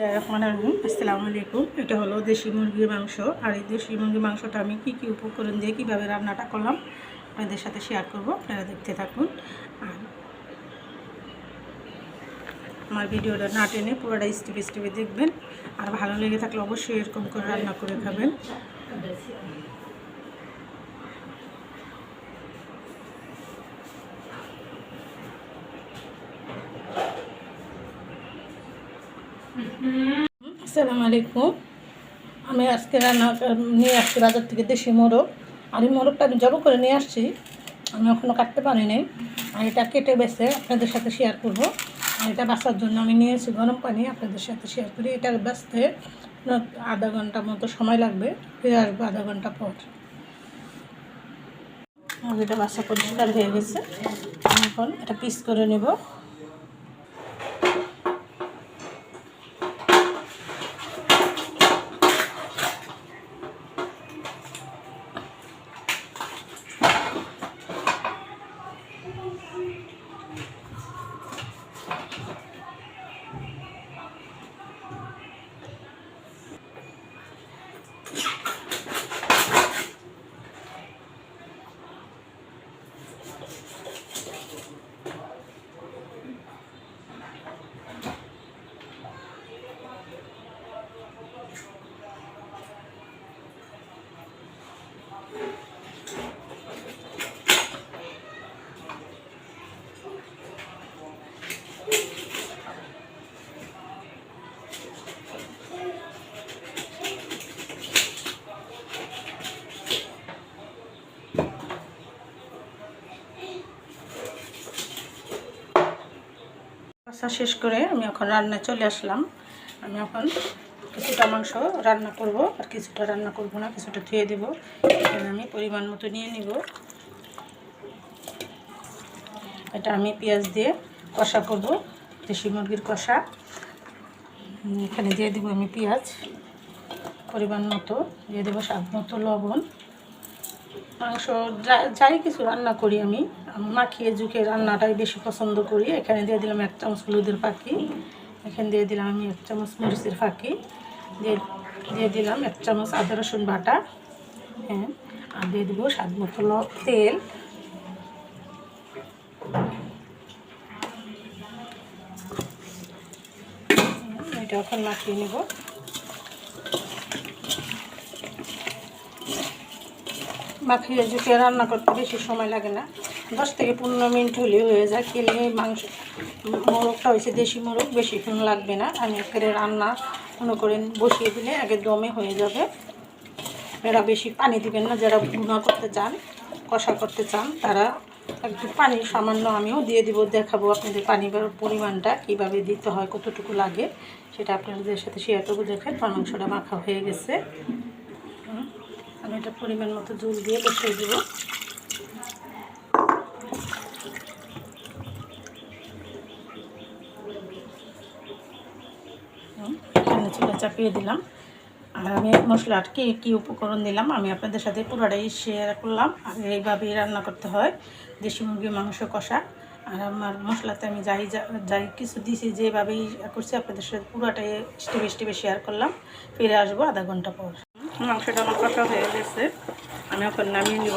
রহমান রহিম, আসসালামু আলাইকুম। এটা হলো দেশি মুরগির মাংস। আর এই দেশি মুরগির মাংসটা আমি কী কী উপকরণ দিয়ে কীভাবে রান্নাটা করলাম আপনাদের সাথে শেয়ার করব। আপনারা দেখতে থাকুন। আর আমার ভিডিওটা না টেনে পুরোটা স্টেপে স্টেপে দেখবেন। আর ভালো লেগে থাকলে অবশ্যই এরকম করে রান্না করে খাবেন। আসসালামু আলাইকুম। আমি আজকে রান্না নিয়ে আসছি বাজার থেকে দেশি মোরগ। আর এই মোরগটা আমি জব করে নিয়ে আসছি। আমি এখনও কাটতে পারি নাই আর এটা কেটে বেছে আপনাদের সাথে শেয়ার করব। আর এটা বাঁচার জন্য আমি নিয়েছি গরম পানি। আপনাদের সাথে শেয়ার করি। এটা বাঁচতে আধা ঘণ্টা মতো সময় লাগবে। ফিরে আসব আধা ঘণ্টা পর। আর এটা বাসা পরিষ্কার হয়ে গেছে। এখন এটা পিস করে নেব। কষা শেষ করে আমি এখন রান্নায় চলে আসলাম। আমি এখন কিছুটা মাংস রান্না করব আর কিছুটা রান্না করব না, কিছুটা ধুয়ে দেবো। এখানে আমি পরিমাণ মতো নিয়ে নিব। এটা আমি পেঁয়াজ দিয়ে কষা করব, দেশি মুরগির কষা। এখানে দিয়ে দেবো আমি পেঁয়াজ, পরিমাণ মতো। দিয়ে দেবো স্বাদ মতো লবণ। মাংস, যাই কিছু রান্না করি আমি। মাখিয়ে ঝুঁকে রান্নাটাই বেশি পছন্দ করি। এখানে দিয়ে দিলাম এক চামচ হলুদের ফাঁকি। এখানে দিয়ে দিলাম আমি এক চামচ মরিচের ফাঁকি। দিয়ে দিয়ে দিলাম এক চামচ আদা, রসুন বাটা। হ্যাঁ আর দিয়ে দেবো স্বাদ মতো তেল। এটা এখন মাখিয়ে নেব। মাখিয়ে ঝুঁকে রান্না করতে বেশি সময় লাগে না। দশ থেকে পনেরো মিনিট হলেও হয়ে যায়। খেলে মাংস, মোরগটা হয়েছে দেশি মোরগ বেশিক্ষণ লাগবে না। আমি একেবারে রান্না মনে করেন বসিয়ে দিলে আগে দমে হয়ে যাবে। এরা বেশি পানি দিবেন না। যারা ভুনা করতে চান, কষা করতে চান, তারা একটু পানি সামান্য আমিও দিয়ে দিব। দেখাবো আপনাদের পানির পরিমাণটা, কীভাবে দিতে হয়, কতটুকু লাগে। সেটা আপনাদের সাথে শেয়ার করব। দেখেন, মাংসটা মাখা হয়ে গেছে। আমি এটা পরিমাণ মতো জল দিয়ে বসিয়ে দেবো। এখানে চুলা চাপিয়ে দিলাম। আর আমি মশলার কী কী উপকরণ দিলাম, আমি আপনাদের সাথে পুরোটাই শেয়ার করলাম। আর এইভাবেই রান্না করতে হয়, দেশি মুরগির মাংস কষা। আর আমার মশলাতে আমি যাই যাই কিছু দিয়েছি যেভাবেই করছি, আপনাদের সাথে পুরোটাই স্টেপে স্টেপে শেয়ার করলাম। ফিরে আসব আধা ঘণ্টা পর। মাংসটা আমার কষা হয়ে গেছে। আমি এখন নামিয়ে নিব,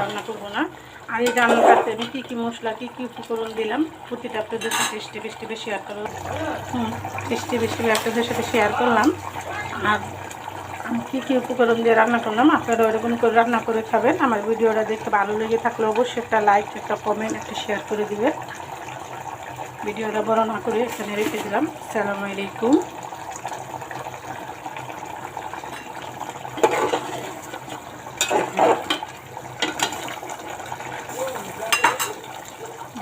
রান্না করব না। আর এই রান্নাটাতে আমি কী কী মশলা, কী কী উপকরণ দিলাম, প্রতিটা আপনাদের সাথে স্টেপে শেয়ার করলাম হুম স্টেপে স্টেপে আপনাদের সাথে শেয়ার করলাম। আর আমি কী কী উপকরণ দিয়ে রান্না করলাম, আপনারা ওরকম করে রান্না করে খাবেন। আমার ভিডিওটা দেখতে ভালো লেগে থাকলে অবশ্যই একটা লাইক একটা কমেন্ট একটা শেয়ার করে দিবেন। ভিডিওটা বড় না করে এখানে রেখে দিলাম। সালাম আলাইকুম।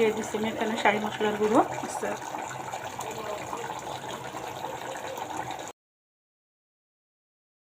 দিয়ে দিচ্ছি এখানে শাড়ি মশলার গুঁড়ো। আচ্ছা